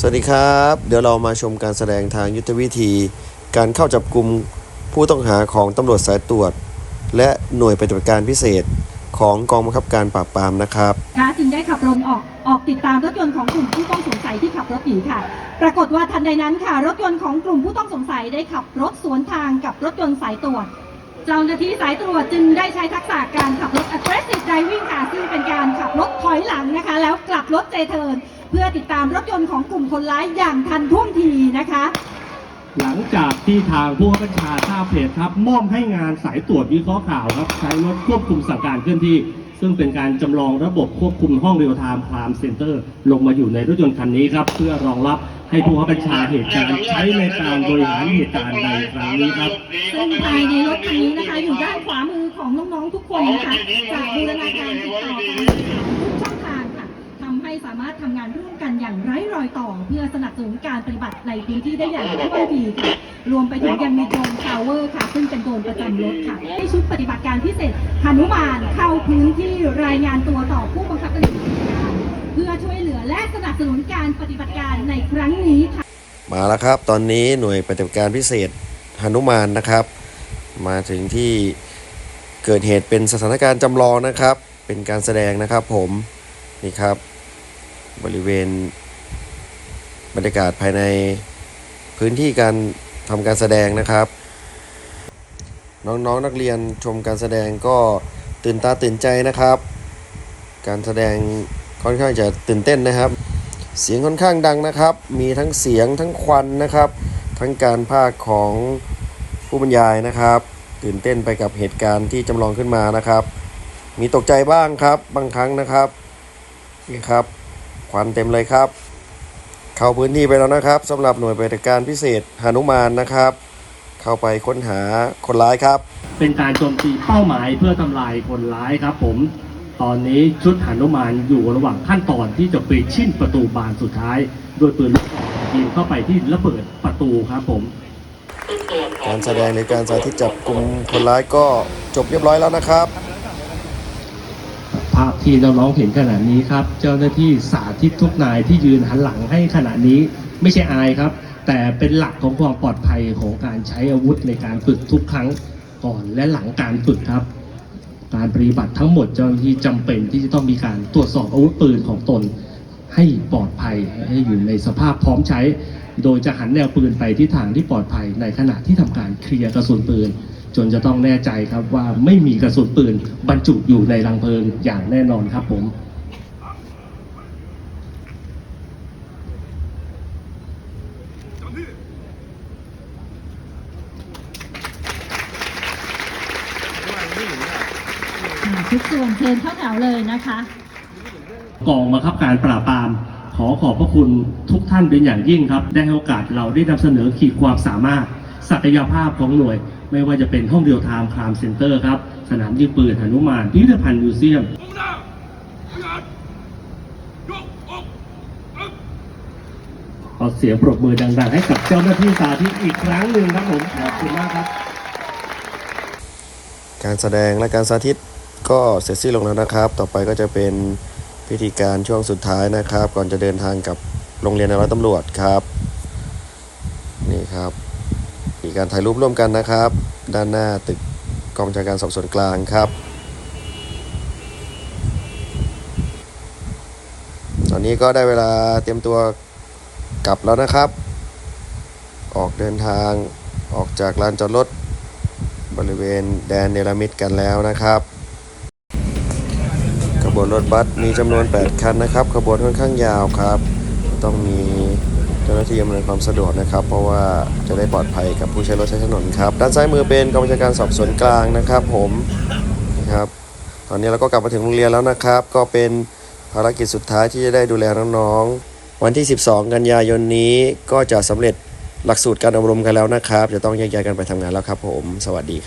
สวัสดีครับ เดี๋ยวเรามาชมการแสดงทางยุทธวิธี การเข้าจับกลุ่มผู้ต้องหาของตำรวจสายตรวจ และหน่วยปฏิบัติการพิเศษของกองบังคับการปราบปรามนะครับนะคะจึงได้ขับลงออกออกติดตามรถยนต์ของกลุ่มผู้ต้องสงสัยที่ขับรถหนีค่ะ ปรากฏว่าทันใดนั้นค่ะ รถยนต์ของกลุ่มผู้ต้องสงสัยได้ขับรถสวนทางกับรถยนต์สายตรวจ เจ้าหน้าที่สายตรวจจึงได้ใช้ทักษะการขับรถ aggressive driving ค่ะซึ่งเป็น รขับรถถอยหลังนะคะ แล้วกลับรถเจเทิร์นเพื่อติดตามรถยนต์ของกลุ่มคนร้ายอย่างทันท่วงทีนะคะ หลังจากที่ทางผู้บัญชาทราบเหตุครับมอบให้งานสายตรวจวิเคราะห์ข่าวครับใช้รถควบคุมสั่งการเคลื่อนที่ ซึ่งเป็นการจำลองระบบควบคุมห้องเรียลไทม์คลามเซ็นเตอร์ลงมาอยู่ในรถยนต์คันนี้ครับ เพื่อรองรับให้ผู้บัญชาเหตุการณ์ใช้ในการบริหารเหตุการณ์ในครั้งนี้ครับ ซึ่งภายในรถคันนี้นะคะ อยู่ด้านขวามือของน้องๆทุกคนนะคะจากบูรณาการติดต่อกา สามารถทำงานร่วมกันอย่างไร้รอยต่อ เพื่อสนับสนุนการปฏิบัติในพื้นที่ได้อย่างท่วงทีค่ะรวมไปถึงยังมีโดรนทาวเวอร์ค่ะ ซึ่งเป็นโดรนประจำรถค่ะให้ชุดปฏิบัติการพิเศษหนุมานเข้าพื้นที่รายงานตัวต่อผู้บังคับกาเพื่อช่วยเหลือและสนับสนุนการปฏิบัติการในครั้งนี้ค่ะ มาแล้วครับ ตอนนี้หน่วยปฏิบัติการพิเศษหนุมานนะครับ มาถึงที่เกิดเหตุเป็นสถานการณ์จำลองนะครับ เป็นการแสดงนะครับผม นี่ครับ บริเวณ บรรยากาศภายในพื้นที่การทำการแสดงนะครับ น้องๆนนักเรียนชมการแสดงก็ตื่นตาตื่นใจนะครับ การแสดงค่อนข้างจะตื่นเต้นนะครับ เสียงค่อนข้างดังนะครับ มีทั้งเสียงทั้งควันนะครับ ทั้งการพากของผู้บรรยายนะครับ ตื่นเต้นไปกับเหตุการณ์ที่จำลองขึ้นมานะครับ มีตกใจบ้างครับบางครั้งนะครับนี่ครับ ควันเต็มเลยครับ เข้าพื้นที่ไปแล้วนะครับสำหรับหน่วยปฏิบัติการพิเศษหานุมานนะครับ เข้าไปค้นหาคนร้ายครับ เป็นการโจมตีเป้าหมายเพื่อทำลายคนร้ายครับ ผมตอนนี้ชุดหนุมานอยู่ระหว่างขั้นตอนที่จะปีนชิ้นประตูบานสุดท้ายโดยปืนลูกซองยิงเข้าไปที่ระเบิดประตูครับผม การแสดงในการสาธิตจับกลุ่มคนร้ายก็จบเรียบร้อยแล้วนะครับ ภาพที่น้องๆเห็นขณะนี้ครับ เจ้าหน้าที่สาธิตทุกนายที่ยืนหันหลังให้ขณะนี้ไม่ใช่อายครับ แต่เป็นหลักของความปลอดภัยของการใช้อาวุธในการฝึกทุกครั้งก่อนและหลังการฝึกครับ การปฏิบัติทั้งหมดเจ้าหน้าที่จำเป็นที่จะต้องมีการตรวจสอบอาวุธปืนของตน ให้ปลอดภัยให้อยู่ในสภาพพร้อมใช้ โดยจะหันแนวปืนไปที่ทางที่ปลอดภัยในขณะที่ทำการเคลียร์กระสุนปืน จนจะต้องแน่ใจครับว่าไม่มีกระสุนปืนบรรจุอยู่ในรังเพลิงอย่างแน่นอนครับผมทุกส่วนเชิญเข้าแถวเลยนะคะกองบังคับการปราบปราม ขอขอบพระคุณทุกท่านเป็นอย่างยิ่งครับ ได้ให้โอกาสเราได้นำเสนอขีดความสามารถ ศักยภาพของหน่วย ไม่ว่าจะเป็นห้องเดียวไทม์คลามเซ็นเตอร์ครับ สนามยิงปืนหนุมานพิพิธภัณฑ์มิวเซียมขอเสียงปรบมือดังๆ ให้กับเจ้าหน้าที่สาธิตอีกครั้งหนึ่งครับผมขอบคุณมากครับ การแสดงและการสาธิตก็เสร็จสิ้นลงแล้วนะครับ ต่อไปก็จะเป็นพิธีการช่วงสุดท้ายนะครับ ก่อนจะเดินทางกับโรงเรียนนายร้อยตำรวจครับ นี่ครับ มีการถ่ายรูปร่วมกันนะครับ ด้านหน้าตึกกองบัญชาการสอบสวนกลางครับ ตอนนี้ก็ได้เวลาเตรียมตัวกลับแล้วนะครับ ออกเดินทางออกจากลานจอดรถบริเวณแดนเนลามิดกันแล้วนะครับขบวนรถบัสมีจำนวน 8 คันนะครับ ขบวนค่อนข้างยาวครับ ต้องมี จ้าหน้าที่อำนวยความสะดวกนะครับ เพราะว่าจะได้ปลอดภัยกับผู้ใช้รถใช้ถนนครับ ด้านซ้ายมือเป็นกองบัญชาการสอบสวนกลางนะครับ ผมนะครับตอนนี้เราก็กลับมาถึงโรงเรียนแล้วนะครับ ก็เป็นภารกิจสุดท้ายที่จะได้ดูแลน้องๆวันที่ 12 กันยายนนี้ก็จะสำเร็จหลักสูตรการอบรมกันแล้วนะครับ จะต้องแยกย้ายกันไปทำงานแล้วครับ ผม สวัสดี